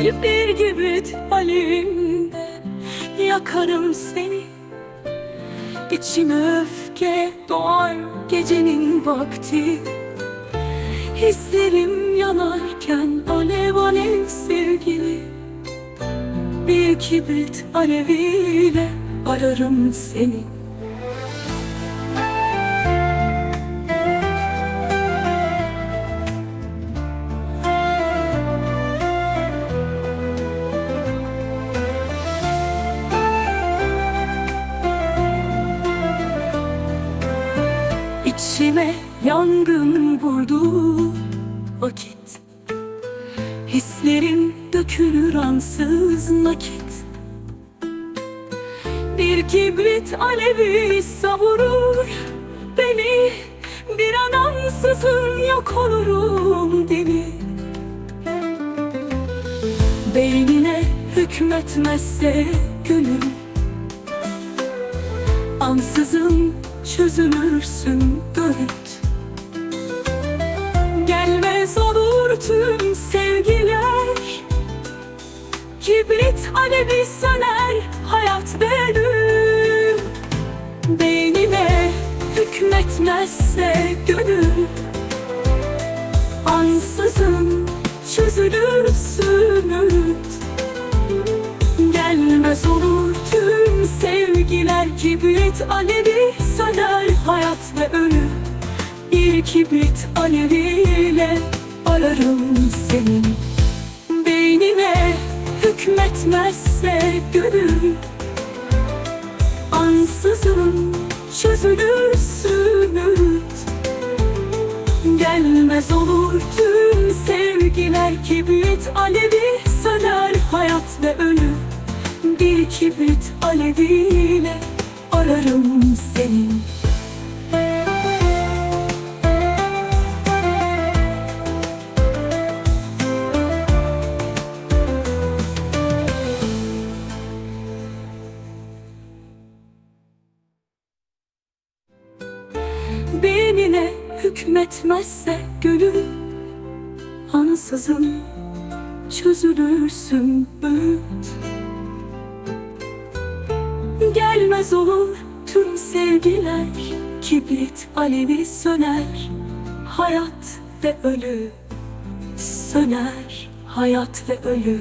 Bir kibrit halimde yakarım seni. İçime öfke doğar gecenin vakti. Hislerim yanarken alev alev sevgili. Bir kibrit aleviyle ararım seni İçime yangın vurdu vakit. Hislerim dökülür ansız nakit. Bir kibrit alevi savurur beni. Bir an ansızın yok olurum deli. Beynine hükmetmezse gönül Ansızın çözülürsün dört. Gelmez olur tüm sevgiler. Kibrit alevi söner hayat benim. Beynime hükmetmezse gönül. Ansızın çözülürsün öğüt Kibrit alevi söner hayat ve ölüm Bir kibrit aleviyle ararım seni. Beynime hükmetmezse gönül Ansızın çözülürsün öğüt Gelmez olur tüm sevgiler Kibrit alevi söner hayat ve ölüm Bir kibrit aleviyle ararım seni. Beynine hükmetmezse gönül Ansızın çözülürsün öğüt Gelmez olur. Tüm sevgiler Kibrit alevi söner. Hayat ve ölü Söner. Hayat ve ölü